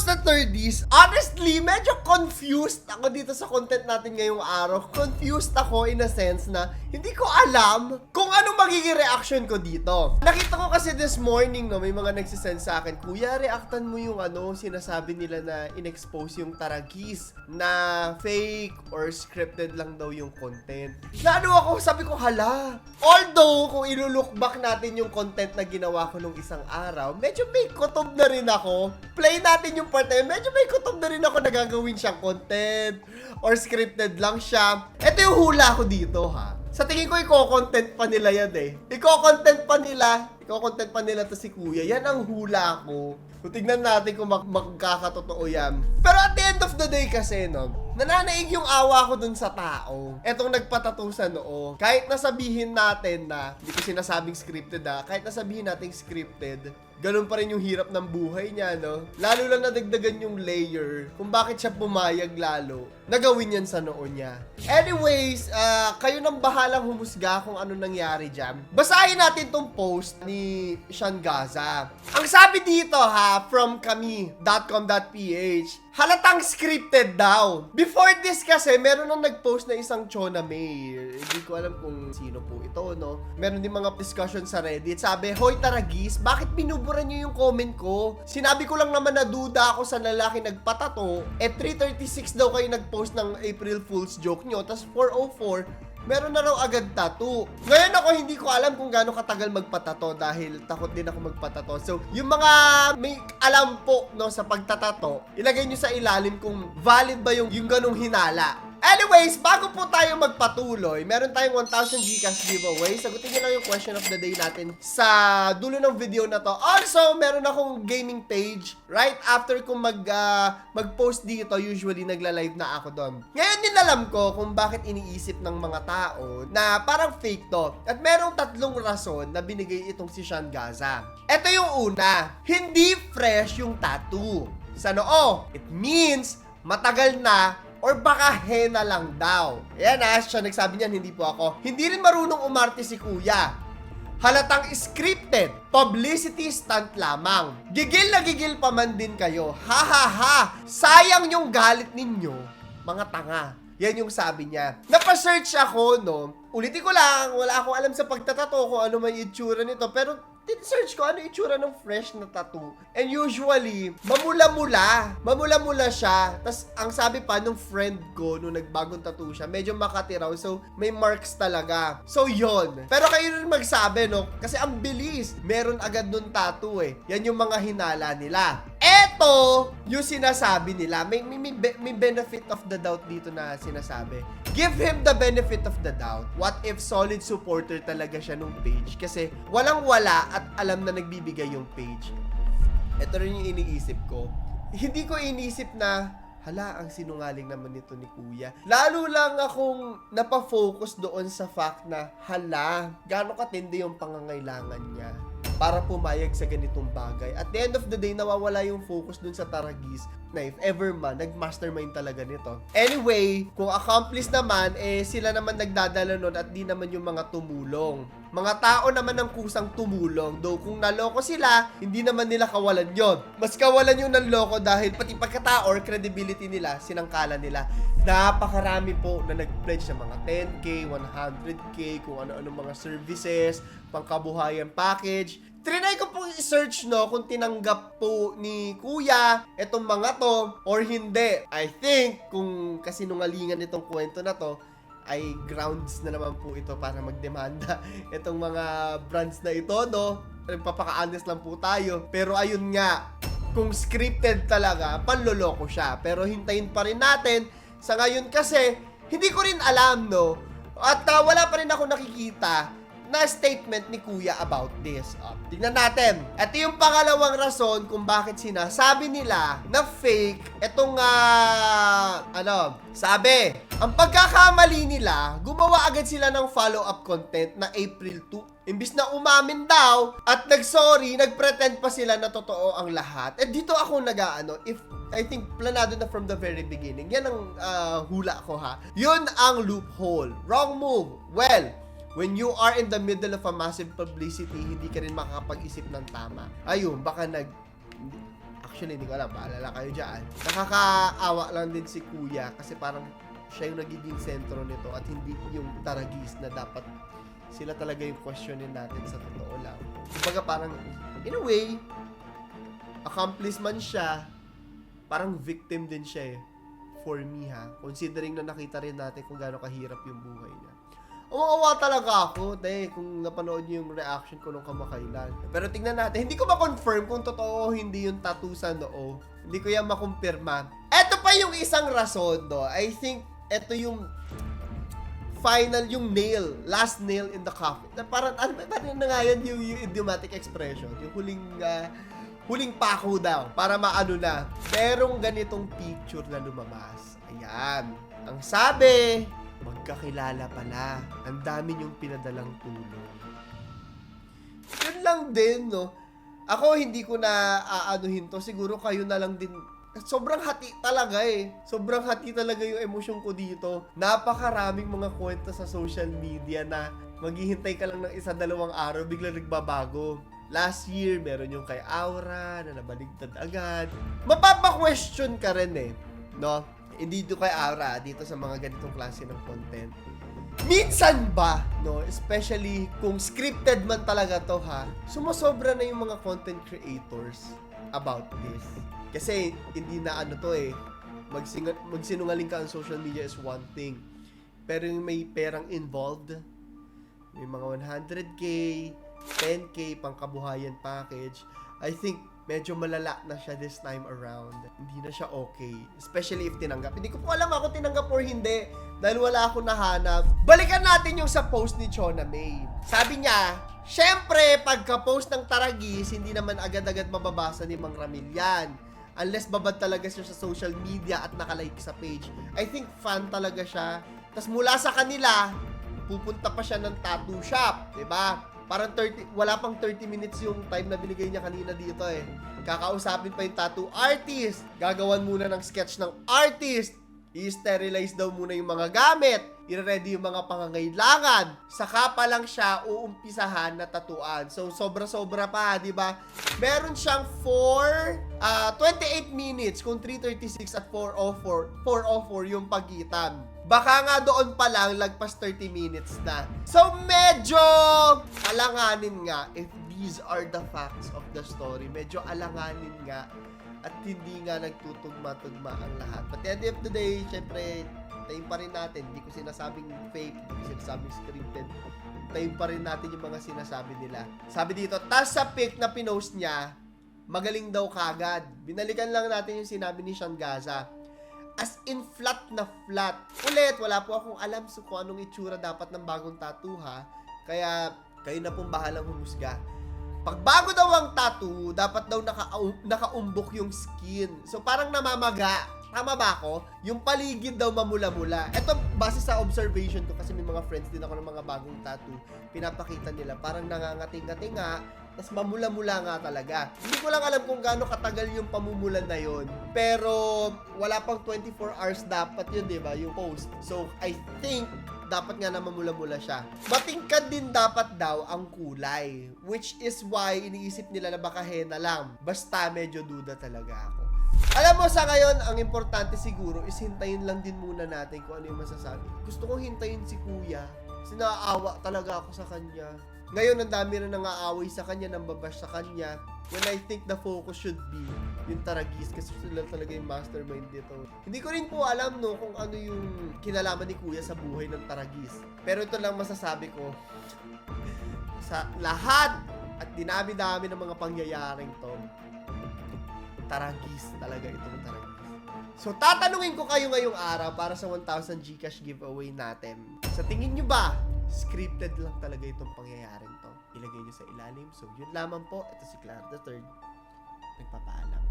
Kamusta 30s? Honestly, medyo confused ako dito sa content natin ngayong araw. Confused ako in a sense na hindi ko alam kung anong magiging reaction ko dito. Nakita ko kasi this morning, no, may mga nagsisend sa akin, Kuya, reactan mo yung ano, sinasabi nila na in-expose yung taragis na fake or scripted lang daw yung content. Na ano ako, sabi ko, hala. Although, kung ilulook back natin yung content na ginawa ko nung isang araw, medyo may kutob na rin ako. Play natin yung part na yun, medyo may kutob na rin ako na gagawin siyang content or scripted lang siya. Ito yung hula ko dito, ha. Sa tingin ko, i-content pa nila yan eh. I-content pa nila. I-content pa nila to si Kuya. Yan ang hula ko. Kung tignan natin kung mag magkakatotoo yan. Pero at the end of the day kasi, no, nananaig yung awa ko dun sa tao. Etong nagpatato sa noo. Kahit nasabihin natin na, hindi ko sinasabing scripted ha, kahit nasabihin natin scripted, ganun pa rin yung hirap ng buhay niya, no? Lalo lang nadagdagan yung layer kung bakit siya pumayag lalo na gawin yan sa noo niya. Anyways, ah, kayo nang bahalang humusga kung ano nangyari dyan. Basahin natin tong post ni Sean Gaza. Ang sabi dito ha, from kami.com.ph, halatang scripted daw. Before this kasi, meron nang nag-post na isang Chona May. Hindi ko alam kung sino po ito, no? Meron din mga discussion sa Reddit. Sabi, Hoy Taragis, bakit binubura niyo yung comment ko? Sinabi ko lang naman na duda ako sa lalaki nagpatato. Eh, 336 daw kayo nag-post ng April Fool's joke nyo. Tapos 404, meron na raw agad tattoo. Ngayon ako hindi ko alam kung gaano katagal magpatato dahil takot din ako magpatato. So, yung mga may alam po no sa pagtatato, ilagay nyo sa ilalim kung valid ba yung yung ganong hinala. Anyways, bago po tayo magpatuloy, meron tayong 1,000 Gcash giveaway. Sagutin nyo lang yung question of the day natin sa dulo ng video na to. Also, meron akong gaming page. Right after kung mag, ah, mag-post dito, usually nagla-live na ako doon. Ngayon din alam ko kung bakit iniisip ng mga tao na parang fake to. At merong tatlong rason na binigay itong si Sean Gaza. Ito yung una, hindi fresh yung tattoo sa noo. It means matagal na or baka hena lang daw. Ayan ah, siya nagsabi niyan, hindi po ako. Hindi rin marunong umarte si kuya. Halatang scripted, publicity stunt lamang. Gigil na gigil pa man din kayo. Ha ha ha! Sayang yung galit ninyo, mga tanga. Yan yung sabi niya. Napasearch ako, no? Ulitin ko lang, wala akong alam sa pagtatato kung ano may itsura nito. Pero search ko ano itsura ng fresh na tattoo. And usually, mamula-mula. Mamula-mula siya. Tapos, ang sabi pa nung friend ko, nung nagbagong tattoo siya, medyo makati raw. So, may marks talaga. So, yon. Pero kayo rin magsabi, no? Kasi ang bilis. Meron agad nun tattoo eh. Yan yung mga hinala nila. Eto, yung sinasabi nila. May, may, may, may benefit of the doubt dito na sinasabi. Give him the benefit of the doubt. What if solid supporter talaga siya nung page? Kasi walang wala at alam na nagbibigay yung page. Ito rin yung iniisip ko. Hindi ko iniisip na hala, ang sinungaling naman nito ni Kuya. Lalo lang akong napafocus doon sa fact na hala, gaano katindi yung pangangailangan niya para pumayag sa ganitong bagay. At the end of the day, nawawala yung focus dun sa Taragis na if ever man, nag-mastermind talaga nito. Anyway, kung accomplice naman, eh sila naman nagdadala nun at di naman yung mga tumulong. Mga tao naman ang kusang tumulong. Though kung naloko sila, hindi naman nila kawalan yon. Mas kawalan yung nanloko dahil pati pagkatao or credibility nila, sinangkalan nila. Napakarami po na nag-pledge ng mga 10k, 100k, kung ano-ano mga services, pangkabuhayan package. Trinay ko po i-search no kung tinanggap po ni kuya etong mga to or hindi. I think kung kasinungalingan itong kwento na to ay grounds na naman po ito para magdemanda itong mga brands na ito no. Nagpapaka-honest lang po tayo. Pero ayun nga, kung scripted talaga, panloloko siya. Pero hintayin pa rin natin. Sa ngayon kasi, hindi ko rin alam no. At ah, wala pa rin ako nakikita na statement ni Kuya about this. Uh, tignan natin. Ito yung pangalawang rason kung bakit sinasabi nila na fake itong, ah, ano, sabi, ang pagkakamali nila, gumawa agad sila ng follow-up content na April 2. Imbis na umamin daw at nag-sorry, nag-pretend pa sila na totoo ang lahat. Eh dito ako nag-ano, if I think planado na from the very beginning. Yan ang ah, hula ko ha. Yun ang loophole. Wrong move. Well, when you are in the middle of a massive publicity, hindi ka rin makakapag-isip ng tama. Ayun, baka nag... Actually, hindi ko alam. Paalala kayo dyan. Nakakaawa lang din si Kuya kasi parang siya yung nagiging sentro nito at hindi yung taragis na dapat sila talaga yung questionin natin sa totoo lang. Kumbaga parang, in a way, accomplice man siya, parang victim din siya eh. For me ha. Considering na nakita rin natin kung gaano kahirap yung buhay niya. Umawa talaga ako, dahil kung napanood niyo yung reaction ko nung kamakailan. Pero tingnan natin, hindi ko ma-confirm kung totoo o hindi yung tattoo sa noo. Hindi ko yan makumpirma. Eto pa yung isang rason, no? I think eto yung final, yung nail, last nail in the coffin. Na parang, ano, parang na nga yan yung, yung idiomatic expression. Yung huling, ah, huling pako daw. Para maano na. Merong ganitong picture na lumabas. Ayan. Ang sabi, magkakilala pala. Ang dami niyong pinadalang tulong. Yun lang din, no? Ako, hindi ko na aanuhin to. Siguro kayo na lang din. Sobrang hati talaga eh. Sobrang hati talaga yung emosyon ko dito. Napakaraming mga kwento sa social media na maghihintay ka lang ng isa dalawang araw, biglang nagbabago. Last year, meron yung kay Aura na nabaligtad agad. Mapapa-question ka rin eh. No? Hindi dito kay Aura, dito sa mga ganitong klase ng content. Minsan ba, no, especially kung scripted man talaga to ha, sumusobra na yung mga content creators about this. Kasi hindi na ano to eh, magsinga, magsinungaling ka on social media is one thing. Pero yung may perang involved, may mga 100k, 10k pangkabuhayan package, I think medyo malala na siya this time around. Hindi na siya okay. Especially if tinanggap. Hindi ko po alam ako tinanggap or hindi. Dahil wala akong nahanap. Balikan natin yung sa post ni Chona May. Sabi niya, Siyempre, pagka-post ng Taragis, hindi naman agad-agad mababasa ni Mang Ramil yan. Unless babad talaga siya sa social media at nakalike sa page. I think fan talaga siya. Tapos mula sa kanila, pupunta pa siya ng tattoo shop. 'di ba? Parang 30, wala pang 30 minutes yung time na binigay niya kanina dito eh. Kakausapin pa yung tattoo artist. Gagawan muna ng sketch ng artist. I-sterilize daw muna yung mga gamit. I-ready yung mga pangangailangan. Saka pa lang siya uumpisahan na tatuan. So, sobra-sobra pa, di ba? Meron siyang 4, ah 28 minutes kung 336 at 404, 404 yung pagitan. Baka nga doon pa lang, lagpas 30 minutes na. So, medyo alanganin nga if these are the facts of the story. Medyo alanganin nga at hindi nga nagtutugma-tugma ang lahat. But at the end of the day, syempre, tayo pa rin natin. Hindi ko sinasabing fake, hindi ko sinasabing scripted. Tayo pa rin natin yung mga sinasabi nila. Sabi dito, tas sa pic na pinost niya, magaling daw kagad. Binalikan lang natin yung sinabi ni Sean Gaza. As in flat na flat. Ulit, wala po akong alam so kung anong itsura dapat ng bagong tattoo ha. Kaya kayo na pong bahalang humusga. Pag bago daw ang tattoo, dapat daw naka, nakaumbok yung skin. So parang namamaga. Tama ba ako? Yung paligid daw mamula-mula. Ito, base sa observation ko, kasi may mga friends din ako ng mga bagong tattoo, pinapakita nila, parang nangangati-ngati nga, tas mamula-mula nga talaga. Hindi ko lang alam kung gaano katagal yung pamumulan na yon. Pero, wala pang 24 hours dapat yun, di ba? Yung post. So, I think, dapat nga na mamula-mula siya. Matingkad din dapat daw ang kulay. Which is why iniisip nila na baka henna lang. Basta medyo duda talaga ako. Alam mo sa ngayon, ang importante siguro is hintayin lang din muna natin kung ano yung masasabi. Gusto kong hintayin si kuya. Kasi naaawa talaga ako sa kanya. Ngayon, ang dami na nangaaway sa kanya, nang babash sa kanya. When I think the focus should be yung Taragis kasi sila talaga yung mastermind dito. Hindi ko rin po alam no kung ano yung kinalaman ni Kuya sa buhay ng Taragis. Pero ito lang masasabi ko. Sa lahat at dinami-dami ng mga pangyayaring to, Taragis talaga itong Taragis. So, tatanungin ko kayo ngayong araw para sa 1,000 Gcash giveaway natin. Sa tingin nyo ba, scripted lang talaga itong pangyayaring to? Ilagay nyo sa ilalim. So, yun lamang po. Ito si Clara the Third. Nagpapaalam.